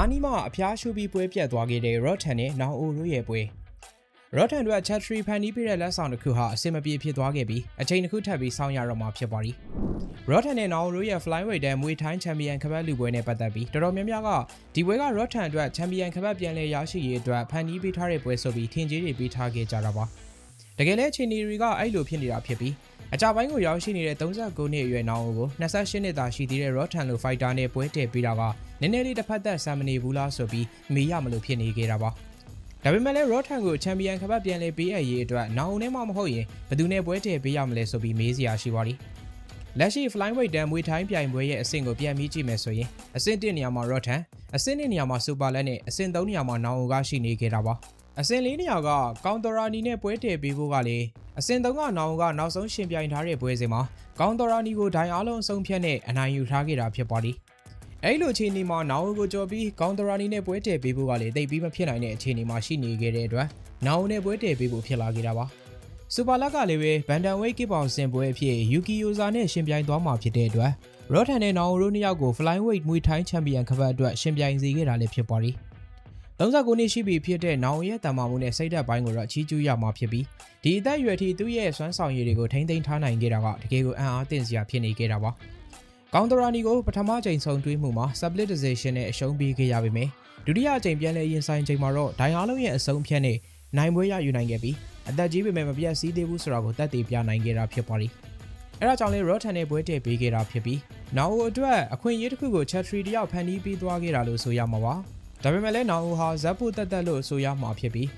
နားနီးမှာအဖျားရှူပြီးပွဲပြတ်သွားခဲ့တဲ့ Rotten နဲ့ Now O တို့ရဲ့ပွဲ Rotten တို့ Chattery ဖန်တီးပြတဲ့လက်ဆောင်တစ်ခုဟာအဆင်မပြေဖြစ်သွားခဲ့ပြီးအချိန်တစ်ခုထပ်ပြီးစောင့်ရတော့မှာဖြစ်ပါသည် Rotten နဲ့ Now O တို့ရဲ့ Flyweight တန်းမွေထိုင်းချန်ပီယံခပတ်လူပွဲနဲ့ပတ်သက်ပြီးတော်တော်များများကဒီပွဲက Rotten အတွက်ချန်ပီယံခပတ်ပြန်လည်ရရှိရေးအတွက်ဖန်တီးပေးထားတဲ့ပွဲဆိုပြီးထင်ကြီးတွေပေးထားခဲ့ကြတာပါတကယ်လဲအချိန်တွေကအဲ့လိုဖြစ်နေတာဖြစ်ပြီး အကြပိုင်းကိုရောက်ရှိနေတဲ့39နှစ်အရွယ်နောင်ကို28နှစ်သာရှိသေးတဲ့ Rotten လို fighter နဲ့ပွဲတည်ပေးတာကနည်းနည်းလေးတစ်ဖက်သက်ဆံမနေဘူးလားဆိုပြီးမေးရမလို့ဖြစ်နေခဲ့တာပါဒါပေမဲ့လည်း Rotten ကိုချန်ပီယံခပတ်ပြန်လဲပေးအပ်ရေးအတွက်နောင်နဲ့မှမဟုတ်ရင်ဘယ်သူနဲ့ပွဲတည်ပေးရမလဲဆိုပြီးမေးစရာရှိပါသည်လက်ရှိ flyweight တန်းမွေထိုင်းပြိုင်ပွဲရဲ့အဆင့်ကိုပြန်ပြီးကြည့်မယ်ဆိုရင်အဆင့်1နေရာမှာ Rotten အဆင့်2နေရာမှာ Superlet နဲ့အဆင့်3နေရာမှာနောင်ကရှိနေခဲ့တာပါ အဆင့်၄နေရာကကောင်တော်ရာနီနဲ့ပွဲတည်ပေးဖို့ကလေအဆင့်၃ကနောင်ကနောက်ဆုံးရှင်ပြိုင်ထားတဲ့ပွဲစဉ်မှာကောင်တော်ရာနီကိုဒိုင်အားလုံးအဆုံးဖြတ်နဲ့အနိုင်ယူထားခဲ့တာဖြစ်ပါသည်အဲ့လိုအခြေအနေမှာနောင်ကိုကြော်ပြီးကောင်တော်ရာနီနဲ့ပွဲတည်ပေးဖို့ကလေတိတ်ပြီးမဖြစ်နိုင်တဲ့အခြေအနေမှာရှိနေခဲ့တဲ့အတွက်နောင်နဲ့ပွဲတည်ပေးဖို့ဖြစ်လာခဲ့တာပါစူပါလက်ကလည်းပဲဘန်ဒန်ဝိတ်ကစ်ပေါင်စင်ပွဲအဖြစ်ယူကီယိုဇာနဲ့ရှင်ပြိုင်သွားမှာဖြစ်တဲ့အတွက်ရော့ထန်နဲ့နောင်ရိုးနှစ်ယောက်ကို flyweight မွေထိုင်းချန်ပီယံခပတ်အတွက်ရှင်ပြိုင်စေခဲ့တာလည်းဖြစ်ပါသည် 39နှစ်ရှိပြီဖြစ်တဲ့နောင်ရဲ့တံမာမှုနဲ့စိတ်ဓာတ်ပိုင်းကိုတော့အချီးကျူးရမှာဖြစ်ပြီးဒီအသက်အရွယ်ထိသူ့ရဲ့စွမ်းဆောင်ရည်တွေကိုထိမ့်သိမ်းထားနိုင်ခဲ့တာကတကယ်ကိုအံ့အားသင့်စရာဖြစ်နေခဲ့တာပါ။ကောင်တရာနီကိုပထမချိန်ဆုံးတွေးမှုမှာ split decision နဲ့အရှုံးပေးခဲ့ရပေမယ့်ဒုတိယအချိန်ပြန်လည်ရင်ဆိုင်ချိန်မှာတော့ဒိုင်အားလုံးရဲ့အဆုံးဖြတ်နဲ့နိုင်ပွဲရယူနိုင်ခဲ့ပြီးအသက်ကြီးပေမဲ့မပြတ်စည်းသေးဘူးဆိုတာကိုသက်သေပြနိုင်ခဲ့တာဖြစ်ပါလိမ့်။အဲဒါကြောင့်လေ Rotten နဲ့ပွဲတည့်ပေးခဲ့တာဖြစ်ပြီးနောက်အတွက်အခွင့်အရေးတစ်ခုကို Chattery တယောက်ဖန်တီးပြီးသွားခဲ့တာလို့ဆိုရမှာပါ။ ဒါပေမဲ့လည်းနောင်ဦးဟာဇက်ဖို့တက်တက်လို့ဆိုရမှာဖြစ်ပြီး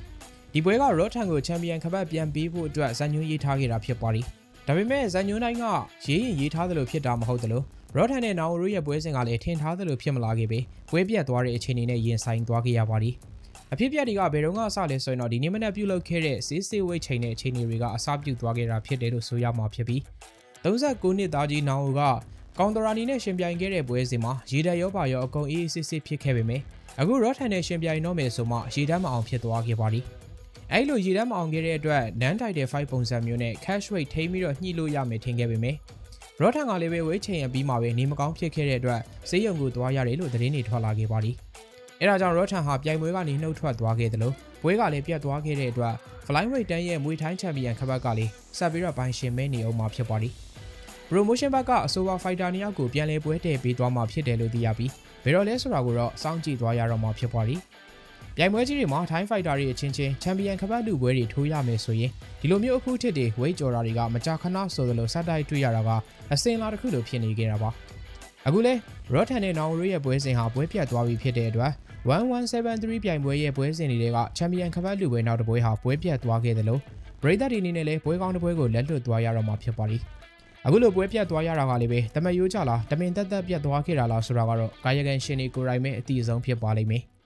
ဒီပွဲက Rotten ကိုချန်ပီယံခပတ်ပြန်ပေးဖို့အတွက်ဇန်ညွှန်းရေးထားခဲ့တာဖြစ်ပါသည်။ဒါပေမဲ့ဇန်ညွှန်းတိုင်းကရေးရင်ရေးထားသလိုဖြစ်တာမဟုတ်သလို Rotten နဲ့နောင်ဦးရဲ့ပွဲစဉ်ကလည်းထင်ထားသလိုဖြစ်မလာခဲ့ပေပွဲပြတ်သွားတဲ့အခြေအနေနဲ့ရင်ဆိုင်သွားခဲ့ရပါသည်။အဖြစ်ပြက်တွေကဘယ်တော့မှအစလဲဆိုရင်တော့ဒီနေ့မနေ့ပြုလုပ်ခဲ့တဲ့စီးစီဝိတ်ချိန်တဲ့အခြေအနေတွေကအစပြုသွားခဲ့တာဖြစ်တယ်လို့ဆိုရမှာဖြစ်ပြီး39နှစ်သားကြီးနောင်ဦးကကောင်တရာနီနဲ့ရှင်ပြိုင်ခဲ့တဲ့ပွဲစဉ်မှာရေတပ်ရောပါရောအကုန်အေးအေးဆေးဆေးဖြစ်ခဲ့ပေမယ့် အခု Rotten နဲ့ရှင်ပြိုင်တော့မယ်ဆိုမှရေတမ်းမအောင်ဖြစ်သွားခဲ့ပါသည်အဲ့လိုရေတမ်းမအောင်ခဲ့တဲ့အတွက် non title fight ပုံစံမျိုးနဲ့ cash rate ထိပြီးတော့ညှိလို့ရမယ်ထင်ခဲ့ပေမယ့် Rotten ကလည်းပဲဝေးချိန်ရပြီးမှပဲနေမကောင်းဖြစ်ခဲ့တဲ့အတွက်ဈေးရုံကိုသွားရတယ်လို့သတင်းတွေထွက်လာခဲ့ပါသည်အဲဒါကြောင့် Rotten ဟာပြိုင်ပွဲကနေနှုတ်ထွက်သွားခဲ့တယ်လို့ပွဲကလည်းပြတ်သွားခဲ့တဲ့အတွက် flyweight တန်းရဲ့မွေထိုင်းချန်ပီယံခပတ်ကလည်းဆက်ပြီးတော့ဘိုင်းရှင်မဲနေအောင်မှာဖြစ်ပါသည် promotion ဘက်ကအဆိုပါ fighter နှစ်ယောက်ကိုပြန်လည်ပွဲတည်ပေးသွားမှာဖြစ်တယ်လို့သိရပြီး ဘယ်တော့လဲဆိုတာကိုတော့စောင့်ကြည့်သွားရတော့မှာဖြစ်ပါသည်ပြိုင်ပွဲကြီးတွေမှာ Thai fighter တွေအချင်းချင်းချန်ပီယံခပတ်လူပွဲတွေထိုးရမယ်ဆိုရင်ဒီလိုမျိုးအခုထစ်တွေဝိတ်ကြော်တာတွေကမကြာခဏဆိုသလိုစက်တိုက်တွေ့ရတာကအစင်လာတစ်ခုလိုဖြစ်နေကြတာပါအခုလဲ Rotten နဲ့ Nauru ရဲ့ပွဲစဉ်ဟာပွဲပြတ်သွားပြီဖြစ်တဲ့အတွက်1173ပြိုင်ပွဲရဲ့ပွဲစဉ်တွေကချန်ပီယံခပတ်လူပွဲနောက်တစ်ပွဲဟာပွဲပြတ်သွားခဲ့တယ်လို့ပရိသတ်တွေအနေနဲ့လည်းပွဲကောင်းတစ်ပွဲကိုလက်လွတ်သွားရတော့မှာဖြစ်ပါသည် အခုလိုပွဲပြတ်သွားရတာကလည်းပဲတမယိုးကြလားတမင်တက်တက်ပြတ်သွားခဲ့တာလားဆိုတာကတော့ကာယကံရှင်တွေကိုယ်တိုင်ပဲအတိအဆုံးဖြစ်ပါလိမ့်မယ်။